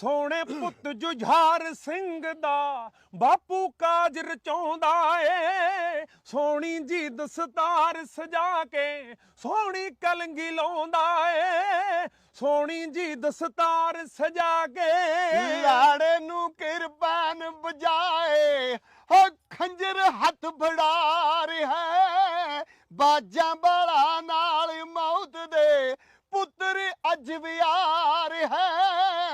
ਸੋਹਣੇ ਪੁੱਤ ਜੁਝਾਰ ਸਿੰਘ ਦਾ ਬਾਪੂ ਕਾਜ ਰਚਾਉਂਦਾ ਏ। ਸੋਹਣੀ ਜੀ ਦਸਤਾਰ ਸਜਾ ਕੇ ਸੋਹਣੀ ਕਲੰਗੀ ਲਾਉਂਦਾ ਏ। ਸੋਹਣੀ ਜੀ ਦਸਤਾਰ ਸਜਾ ਕੇ ਲਾੜੇ ਨੂੰ ਕਿਰਪਾਨ ਬਜਾਏ ਹੋ ਖੰਜਰ ਹੱਥ ਫੜਾ ਰਿਹਾ ਬਾਜਾਂ ਬਾਲਾ ਨਾਲ ਮੌਤ ਦੇ ਪੁੱਤਰ ਅੱਜ ਵੀ ਆ ਰਿਹਾ ਹੈ।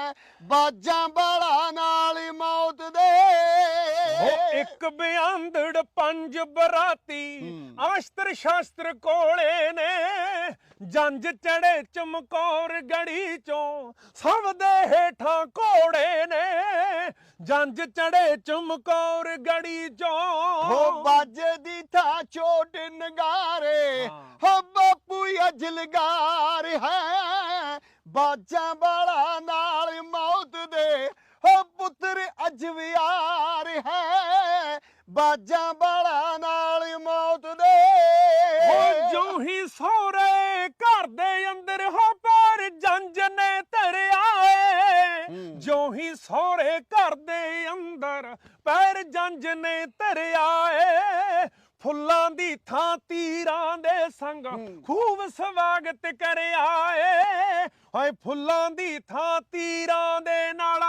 ਬਾਜਾਂ ਬਾਲਾ ਨਾਲ ਮੌਤ ਦੇ। ਉਹ ਇੱਕ ਬਿਆੰਦੜ ਪੰਜ ਬਰਾਤੀ। ਆਸ਼ਤਰ ਸ਼ਾਸਤਰ ਕੋਲੇ ਨੇ। ਜੰਜ ਚੜੇ ਚਮਕੌਰ ਗੜੀ ਚੋਂ ਸਭ ਦੇ ਹੇਠਾਂ ਘੋੜੇ ਨੇ। ਜੰਜ ਚੜੇ ਚਮਕੌਰ ਗੜੀ ਚੋਂ। ਹੋ ਬਾਜੇ ਦੀ ਥਾਂ ਚੋਟ ਨਗਾਰੇ ਹਾਂ। ਬਾਪੂ ਅੱਜ ਲਗਾਰ ਹੈ। ਬਾਜਾਂ ਵਾਲਾ ਨਾਲ ਪੁੱਤਰ ਅੱਜ ਵੀ ਆ ਰਿਹਾ ਹੈ। ਬਾਜਾਂ ਵਾਲਾ ਨਾਲ ਮੌਤ ਦੇ। ਜੋ ਹੀ ਸੋਰੇ ਘਰ ਦੇ ਅੰਦਰ ਹੋ ਪਰ ਜੰਜ ਨੇ ਧਰਿਆ ਏ। ਜੋ ਹੀ ਸੋਰੇ ਘਰ ਦੇ ਅੰਦਰ ਪੈਰ ਜੰਜ ਨੇ ਧਰਿਆ ਏ ਫੁੱਲਾਂ ਦੀ ਥਾਂ ਤੀਰਾਂ ਦੇ ਸੰਗ। ਖੂਬ ਸਵਾਗਤ ਕਰਿਆ ਏ ਹਾਏ ਫੁੱਲਾਂ ਦੀ ਥਾਂ ਤੀਰਾਂ ਦੇ ਨਾਲ।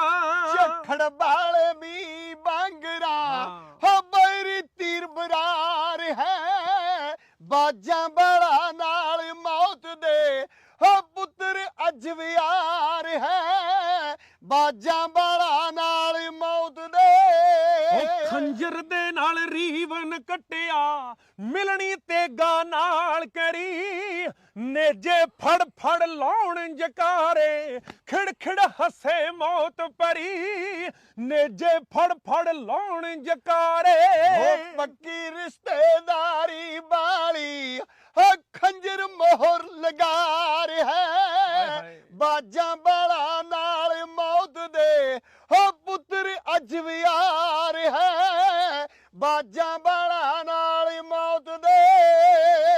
ਝੱਖੜ ਵਾਲੇ ਵੀ ਬਾਂਗਰਾ ਹਾਂ। ਬੈਰੀ ਤੀਰ ਬਰਾਰ ਹੈ। ਬਾਜਾਂ ਵਾਲਾ ਨਾਲ ਮੌਤ ਦੇ। ਹੋ ਪੁੱਤਰ ਅੱਜ ਵੀ ਆ ਰਿਹਾ ਹੈ। ਬਾਜਾਂ ਵਾਲਾ ਨਾਲ ਮੌਤ ਦੇ। ਖੰਜਰ ਦੇ ਨਾਲ ਕੱਟਿਆ ਮਿਲਣੀ ਤੇਗਾ ਨਾਲ ਕਰੀ। ਨੇਜੇ ਫੜ ਫੜ ਲਾਉਣ ਜਕਾਰੇ ਖਿੜ ਖਿੜ ਹੱਸੇ ਮੌਤ ਪਰੀ ਨੇਜੇ ਫੜ ਫੜ ਲਾਉਣ ਜਕਾਰੇ ਪੱਕੀ ਰਿਸ਼ਤੇਦਾਰੀ ਵਾਲੀ ਹੋ ਖੰਜਰ ਮੋਹਰ ਲਗਾ ਰਿਹਾ। ਬਾਜਾਂ ਬਾਜਾਂ ਵਾਲਾ ਨਾਲ ਮੌਤ ਦੇ।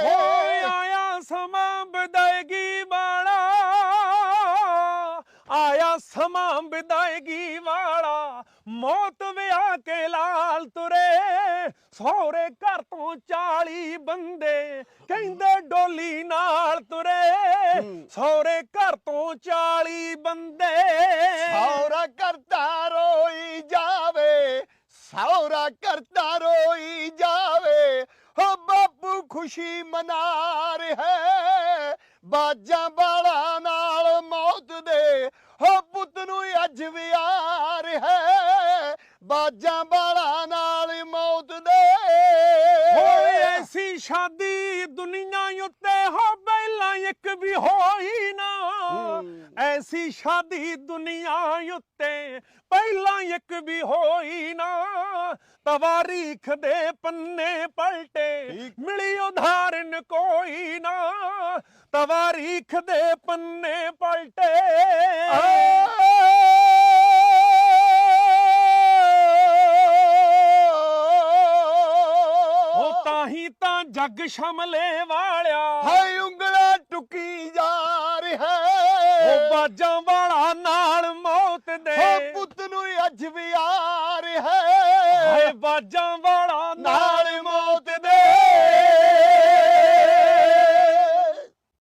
ਓਏ ਆਇਆ ਸਮਾਂ ਵਿਦਾਇਗੀ ਵਾਲਾ। ਆਇਆ ਸਮਾਂ ਵਿਦਾਇਗੀ ਵਾਲਾ। ਮੌਤ ਵਿਆਹ ਕੇ ਲਾਲ ਤੁਰੇ। ਸਹੁਰੇ ਘਰ ਤੋਂ 40 ਬੰਦੇ ਕਹਿੰਦੇ ਡੋਲੀ ਨਾਲ ਤੁਰੇ। ਸਹੁਰੇ ਘਰ ਤੋਂ 40 ਬੰਦੇ। ਸੌਰਾ ਕਰਤਾ ਜਾਵੇ ਸੌਰਾ ਕਰਤਾ ਰੋਈ ਜਾਵੇ। ਹੋ ਬਾਪੂ ਖੁਸ਼ੀ ਮਨਾ ਰਿਹਾ ਬਾਜਾਂ ਵਾਲਾ ਨਾਲ ਮੌਤ ਦੇ। ਹੋ ਪੁੱਤ ਨੂੰ ਅੱਜ ਵੀ ਆ ਰਿਹਾ ਹੈ। ਬਾਜਾਂ ਵਾਲਾ ਨਾਲ ਮੌਤ ਦੇ। ਹੋਏ ਐਸੀ ਸ਼ਾਦੀ ਦੁਨੀਆ ਉੱਤੇ ਹੋ, ਪਹਿਲਾਂ ਇੱਕ ਵੀ ਹੋਈ ਐਸੀ ਸ਼ਾਦੀ ਦੁਨੀਆ ਉੱਤੇ ਪਹਿਲਾਂ ਇੱਕ ਵੀ ਹੋਈ ਨਾ। ਤਵਾਰੀਖ ਦੇ ਪੰਨੇ ਪਲਟੇ। ਮਿਲੀ ਉਦਾਹਰਨ ਕੋਈ ਨਾ। ਤਵਾਰੀਖ ਦੇ ਪੰਨੇ ਪਲਟੇ। ਉਹ ਤਾਂ ਹੀ ਤਾਂ ਜੱਗ ਸ਼ਮਲੇ ਵਾਲਿਆ। ਹਾਏ ਉਂਗਲਾ ਟੁਕੀ ਬਾਜਾਂ ਵਾਲਾ ਨਾਲ ਮੌਤ ਦੇ। ਹੋ ਪੁੱਤ ਨੂੰ ਅੱਜ ਵੀ ਆ ਰਿਹਾ। ਹਾਏ ਬਾਜਾਂ ਵਾਲਾ